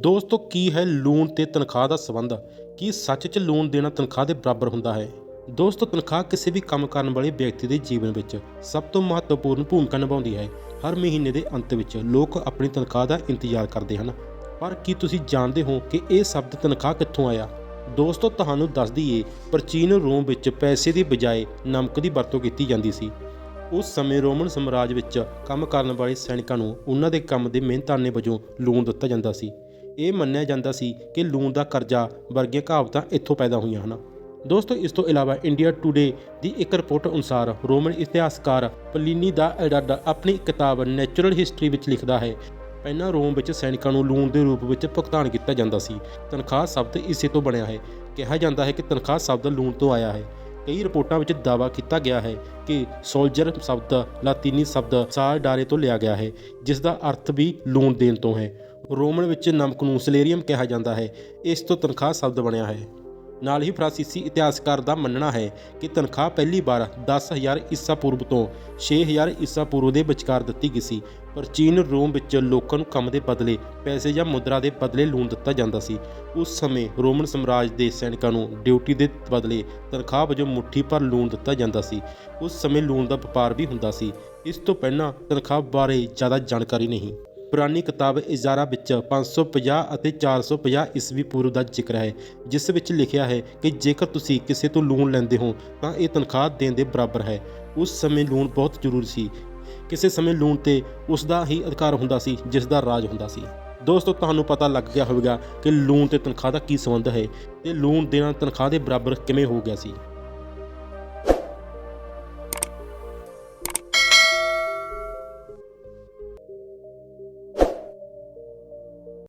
ਦੋਸਤੋ, ਕੀ ਹੈ ਲੂਣ ਤੇ ਤਨਖਾਹ ਦਾ ਸਬੰਧ? ਕੀ ਸੱਚ 'ਚ ਲੂਣ ਦੇਣਾ ਤਨਖਾਹ ਦੇ ਬਰਾਬਰ ਹੁੰਦਾ ਹੈ? ਦੋਸਤੋ, ਤਨਖਾਹ ਕਿਸੇ ਵੀ ਕੰਮ ਕਰਨ ਵਾਲੇ ਵਿਅਕਤੀ ਦੇ ਜੀਵਨ ਵਿੱਚ ਸਭ ਤੋਂ ਮਹੱਤਵਪੂਰਨ ਭੂਮਿਕਾ ਨਿਭਾਉਂਦੀ ਹੈ। ਹਰ ਮਹੀਨੇ ਦੇ ਅੰਤ ਵਿੱਚ ਲੋਕ ਆਪਣੀ ਤਨਖਾਹ ਦਾ ਇੰਤਜ਼ਾਰ ਕਰਦੇ ਹਨ। ਪਰ ਕੀ ਤੁਸੀਂ ਜਾਣਦੇ ਹੋ ਕਿ ਇਹ ਸ਼ਬਦ ਤਨਖਾਹ ਕਿੱਥੋਂ ਆਇਆ? ਦੋਸਤੋ, ਤੁਹਾਨੂੰ ਦੱਸ ਦਈਏ, ਪ੍ਰਾਚੀਨ ਰੋਮ ਵਿੱਚ ਪੈਸੇ ਦੀ ਬਜਾਏ ਨਮਕ ਦੀ ਵਰਤੋਂ ਕੀਤੀ ਜਾਂਦੀ ਸੀ। ਉਸ ਸਮੇਂ ਰੋਮਨ ਸਾਮਰਾਜ ਵਿੱਚ ਕੰਮ ਕਰਨ ਵਾਲੇ ਸੈਨਿਕਾਂ ਨੂੰ ਉਹਨਾਂ ਦੇ ਕੰਮ ਦੇ ਮਿਹਨਤਾਨੇ ਵਜੋਂ ਲੂਣ ਦਿੱਤਾ ਜਾਂਦਾ ਸੀ। ਇਹ ਮੰਨਿਆ ਜਾਂਦਾ ਸੀ ਕਿ ਲੂਣ ਦਾ ਕਰਜ਼ਾ ਵਰਗੀਆਂ ਕਹਾਵਤਾਂ ਇੱਥੋਂ ਪੈਦਾ ਹੋਈਆਂ ਹਨ। ਦੋਸਤੋ, ਇਸ ਤੋਂ ਇਲਾਵਾ ਇੰਡੀਆ ਟੂਡੇ ਦੀ ਇੱਕ ਰਿਪੋਰਟ ਅਨੁਸਾਰ ਰੋਮਨ ਇਤਿਹਾਸਕਾਰ ਪਲੀਨੀ ਦਾ ਐਡਡ ਆਪਣੀ ਕਿਤਾਬ ਨੈਚੁਰਲ ਹਿਸਟਰੀ ਵਿੱਚ ਲਿਖਦਾ ਹੈ। ਪਹਿਲਾਂ ਰੋਮ ਵਿੱਚ ਸੈਨਿਕਾਂ ਨੂੰ ਲੂਣ ਦੇ ਰੂਪ ਵਿੱਚ ਭੁਗਤਾਨ ਕੀਤਾ ਜਾਂਦਾ ਸੀ। ਤਨਖਾਹ ਸ਼ਬਦ ਇਸੇ ਤੋਂ ਬਣਿਆ ਹੈ। ਕਿਹਾ ਜਾਂਦਾ ਹੈ ਕਿ ਤਨਖਾਹ ਸ਼ਬਦ ਲੂਣ ਤੋਂ ਆਇਆ ਹੈ। ਕਈ ਰਿਪੋਰਟਾਂ ਵਿੱਚ ਦਾਅਵਾ ਕੀਤਾ ਗਿਆ ਹੈ ਕਿ ਸੋਲਜਰ ਸ਼ਬਦ, ਲਾਤੀਨੀ ਸ਼ਬਦ ਸਾਲ ਡਾਰੇ ਤੋਂ ਲਿਆ ਗਿਆ ਹੈ, ਜਿਸ ਦਾ ਅਰਥ ਵੀ ਲੂਣ ਦੇਣ ਤੋਂ ਹੈ। ਰੋਮਨ ਵਿੱਚ ਨਮਕ ਨੂੰ ਸਲੇਰੀਅਮ ਕਿਹਾ ਜਾਂਦਾ ਹੈ। ਇਸ ਤੋਂ ਤਨਖਾਹ ਸ਼ਬਦ ਬਣਿਆ ਹੈ। ਨਾਲ ਹੀ ਫਰਾਂਸੀਸੀ ਇਤਿਹਾਸਕਾਰ ਦਾ ਮੰਨਣਾ ਹੈ ਕਿ ਤਨਖਾਹ ਪਹਿਲੀ ਵਾਰ 10000 ਈਸਾ ਪੂਰਬ ਤੋਂ 6000 ਈਸਾ ਪੂਰਬ ਦੇ ਵਿਚਕਾਰ ਦਿੱਤੀ ਗਈ ਸੀ। ਪ੍ਰਾਚੀਨ ਰੋਮ ਵਿੱਚ ਲੋਕਾਂ ਨੂੰ ਕੰਮ ਦੇ ਬਦਲੇ ਪੈਸੇ ਜਾਂ ਮੁਦਰਾ ਦੇ ਬਦਲੇ ਲੂਣ ਦਿੱਤਾ ਜਾਂਦਾ ਸੀ। ਉਸ ਸਮੇਂ ਰੋਮਨ ਸਾਮਰਾਜ ਦੇ ਸੈਨਿਕਾਂ ਨੂੰ ਡਿਊਟੀ ਦੇ ਬਦਲੇ ਤਨਖਾਹ ਵਜੋਂ ਮੁੱਠੀ ਭਰ ਲੂਣ ਦਿੱਤਾ ਜਾਂਦਾ ਸੀ। ਉਸ ਸਮੇਂ ਲੂਣ ਦਾ ਵਪਾਰ ਵੀ ਹੁੰਦਾ ਸੀ। ਇਸ ਤੋਂ ਪਹਿਲਾਂ ਤਨਖਾਹ ਬਾਰੇ ਜ਼ਿਆਦਾ ਜਾਣਕਾਰੀ ਨਹੀਂ। ਪੁਰਾਣੀ ਕਿਤਾਬ ਇਜ਼ਾਰਾ ਵਿੱਚ 550 ਅਤੇ 450 ਈਸਵੀ ਪੂਰਵ ਦਾ ਜ਼ਿਕਰ ਹੈ, ਜਿਸ ਵਿੱਚ ਲਿਖਿਆ ਹੈ ਕਿ ਜੇਕਰ ਤੁਸੀਂ ਕਿਸੇ ਤੋਂ ਲੂਣ ਲੈਂਦੇ ਹੋ, ਤਾਂ ਇਹ ਤਨਖਾਹ ਦੇਣ ਦੇ ਬਰਾਬਰ ਹੈ। ਉਸ ਸਮੇਂ ਲੂਣ ਬਹੁਤ ਜ਼ਰੂਰੀ ਸੀ। ਕਿਸੇ ਸਮੇਂ ਲੂਣ ਤੇ ਉਸ ਦਾ ਹੀ ਅਧਿਕਾਰ ਹੁੰਦਾ ਸੀ, ਜਿਸ ਦਾ ਰਾਜ ਹੁੰਦਾ ਸੀ। ਦੋਸਤੋ, ਤੁਹਾਨੂੰ ਪਤਾ ਲੱਗ ਗਿਆ ਹੋਵੇਗਾ ਕਿ ਲੂਣ ਤੇ ਤਨਖਾਹ ਦਾ ਕੀ ਸੰਬੰਧ ਹੈ ਤੇ ਲੂਣ ਦੇਣਾ ਤਨਖਾਹ ਦੇ ਬਰਾਬਰ ਕਿਵੇਂ ਹੋ ਗਿਆ ਸੀ।